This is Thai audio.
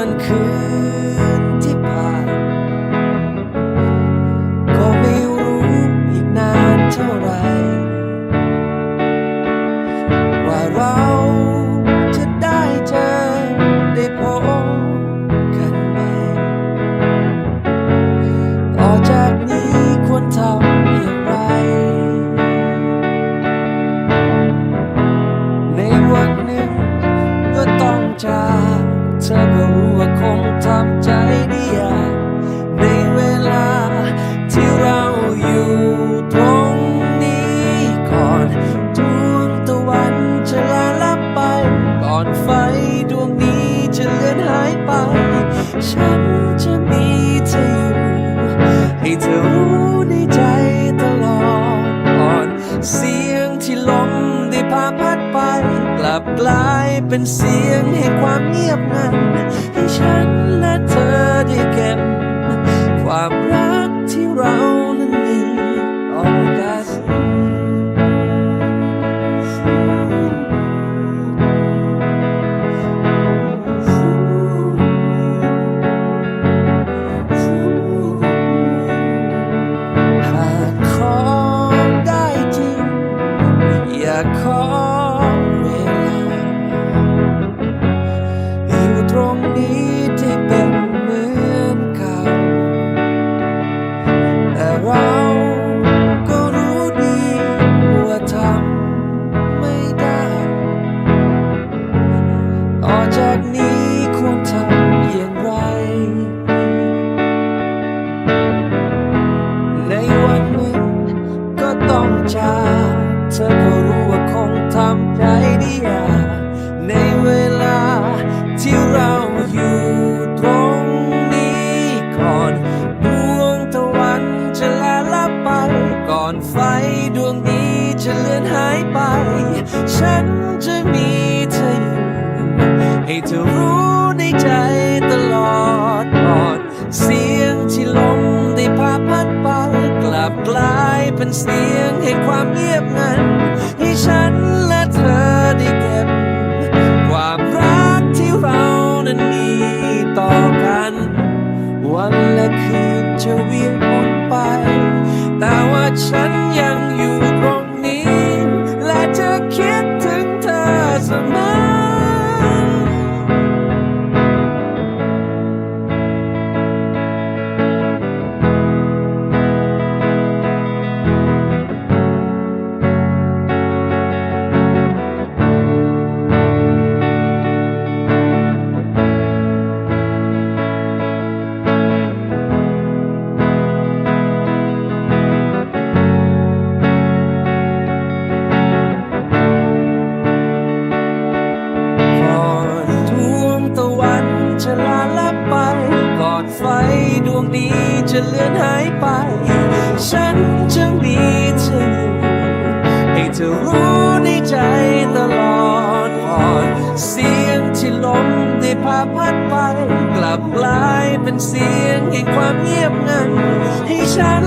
วันคืนที่ผ่าน ก็ไม่รู้อีกนานเท่าไร ว่าเราจะได้เจอได้พบกันไหมต่อจากนี้ควรทำอย่างไร ในวันนึ่ก็ต้องจาก เธอก็รู้ว่าคงทำใจได้ยากในเวลาที่เราอยู่ตรงนี้ก่อนดวงตะวันจะลาลับไป ก่อนไฟดวงนี้จะเลือนหายไป ฉันจะมีเธออยู่ให้เธอรู้ในใจตลอดก่อนสี กลายเป็นเสียงแห่งความเงียบงัน ให้ฉันและเธอได้เก็บ ความรักที่เรานั้นมีต่อกันหากขอได้จริง อย่าขอ ต้องจากเธอก็รู้ว่าคงทำใจได้ยากในเวลาที่เราอยู่ตรงนี้ก่อนดวงตะวันจะลาลับไป ก่อนไฟดวงนี้จะเลือนหายไป ฉัน เป็นเสียงแห่งความเงียบงัน ให้ฉันและเธอได้เก็บ ความรักที่เรานั้นมีต่อกัน วันและคืนจะเวียน วงนี้จะเลือนหายไป ฉันจะมีเธออยู่ให้เธอรู้ในใจตลอดก่อนเสียงที่ลมได้พาพัดไป กลับกลายเป็นเสียงแห่งความเงียบงันให้ฉัน